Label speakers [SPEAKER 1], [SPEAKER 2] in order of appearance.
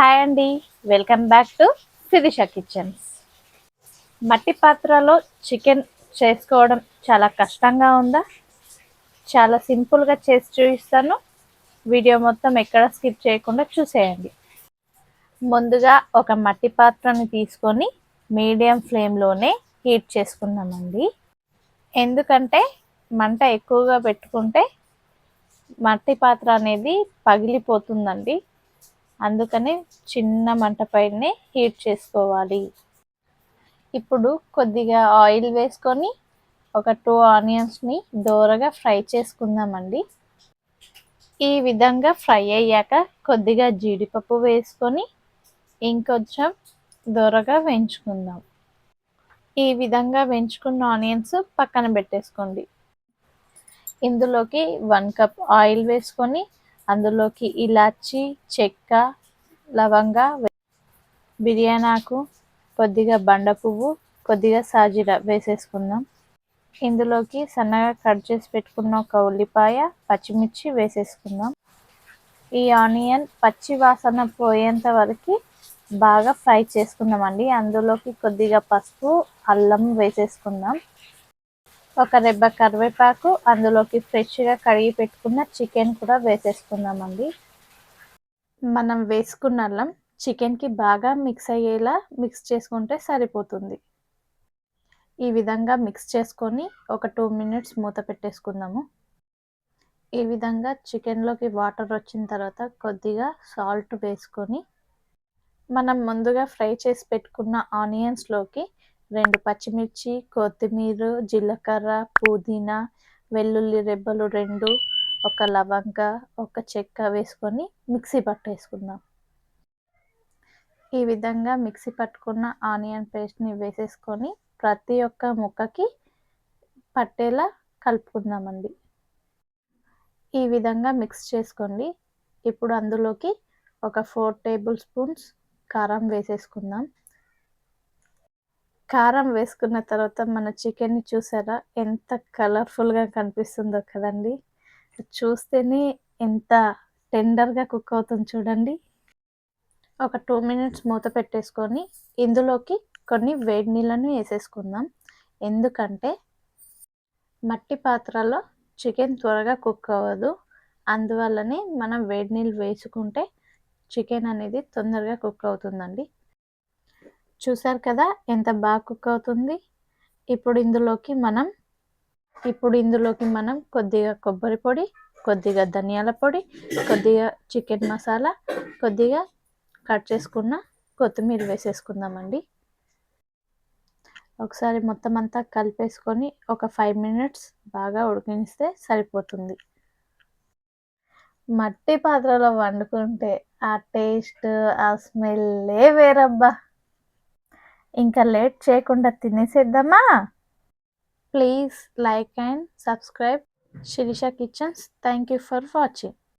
[SPEAKER 1] Hi అండి. Welcome back to Sirisha kitchens. మట్టి పాత్రలో చికెన్ చేసుకోవడం చాలా కష్టంగా ఉందా? చాలా సింపుల్గా చేసి చూపిస్తాను. వీడియో మొత్తం ఎక్కడ స్కిప్ చేయకుండా చూసేయండి. ముందుగా ఒక మట్టి పాత్రని తీసుకొని మీడియం ఫ్లేమ్లోనే హీట్ చేసుకున్నామండి ఎందుకంటే మంట ఎక్కువగా పెట్టుకుంటే మట్టి పాత్ర అనేది పగిలిపోతుందండి. అందుకని చిన్న మంట పైనే హీట్ చేసుకోవాలి. ఇప్పుడు కొద్దిగా ఆయిల్ వేసుకొని ఒక టూ ఆనియన్స్ని దోరగా ఫ్రై చేసుకుందామండి. ఈ విధంగా ఫ్రై అయ్యాక కొద్దిగా జీడిపప్పు వేసుకొని ఇంకొంచెం దోరగా వేయించుకుందాం. ఈ విధంగా వేయించుకున్న ఆనియన్స్ పక్కన పెట్టేసుకోండి. ఇందులోకి వన్ కప్ ఆయిల్ వేసుకొని అందులోకి ఇలాచి చెక్క లవంగ బిర్యానాకు కొద్దిగా బండ పువ్వు కొద్దిగా సాజీర వేసేసుకుందాం. ఇందులోకి సన్నగా కట్ చేసి పెట్టుకున్న ఒక ఉల్లిపాయ పచ్చిమిర్చి వేసేసుకుందాం. ఈ ఆనియన్ పచ్చి వాసన పోయేంత వరకు బాగా ఫ్రై చేసుకుందామండి. అందులోకి కొద్దిగా పసుపు అల్లం వేసేసుకుందాం. ఒక రెబ్బ కరివేపాకు అందులోకి ఫ్రెష్గా కడిగి పెట్టుకున్న చికెన్ కూడా వేసేసుకుందామండి. మనం వేసుకున్న అల్లం చికెన్కి బాగా మిక్స్ అయ్యేలా మిక్స్ చేసుకుంటే సరిపోతుంది. ఈ విధంగా మిక్స్ చేసుకొని ఒక టూ మినిట్స్ మూత పెట్టేసుకుందాము. ఈ విధంగా చికెన్లోకి వాటర్ వచ్చిన తర్వాత కొద్దిగా సాల్ట్ వేసుకొని మనం ముందుగా ఫ్రై చేసి పెట్టుకున్న ఆనియన్స్లోకి రెండు పచ్చిమిర్చి కొత్తిమీర జీలకర్ర పుదీనా వెల్లుల్లి రెబ్బలు రెండు ఒక లవంగ ఒక చెక్క వేసుకొని మిక్సీ పట్టేసుకుందాం. ఈ విధంగా మిక్సీ పట్టుకున్న ఆనియన్ పేస్ట్ని వేసేసుకొని ప్రతి ఒక్క ముక్కకి పట్టేలా కలుపుకుందామండి. ఈ విధంగా మిక్స్ చేసుకోండి. ఇప్పుడు అందులోకి ఒక ఫోర్ టేబుల్ స్పూన్స్ కారం వేసేసుకుందాం. కారం వేసుకున్న తర్వాత మన చికెన్ని చూసారా? ఎంత కలర్ఫుల్గా కనిపిస్తుందో కదండి. చూస్తేనే ఎంత టెండర్గా కుక్ అవుతుంది చూడండి. ఒక టూ మినిట్స్ మూత పెట్టేసుకొని ఇందులోకి కొన్ని వేడి నీళ్ళను వేసేసుకుందాం. ఎందుకంటే మట్టి పాత్రలో చికెన్ త్వరగా కుక్ అవ్వదు. అందువల్లనే మనం వేడి నీళ్ళు వేసుకుంటే చికెన్ అనేది తొందరగా కుక్ అవుతుందండి. చూసారు కదా ఎంత బాగా కుక్ అవుతుంది? ఇప్పుడు ఇందులోకి మనం ఇప్పుడు ఇందులోకి మనం కొద్దిగా కొబ్బరి పొడి కొద్దిగా ధనియాల పొడి కొద్దిగా చికెన్ మసాలా కొద్దిగా కట్ చేసుకున్న కొత్తిమీర వేసేసుకుందామండి. ఒకసారి మొత్తం అంతా కలిపేసుకొని ఒక ఫైవ్ మినిట్స్ బాగా ఉడికిస్తే సరిపోతుంది. మట్టి పాత్రలో వండుకుంటే ఆ టేస్ట్ ఆ స్మెల్లే వేరబ్బా! ఇంకా లేట్ చేయకుండా తినేసేద్దామా? Please like and subscribe Sirisha kitchens thank you for watching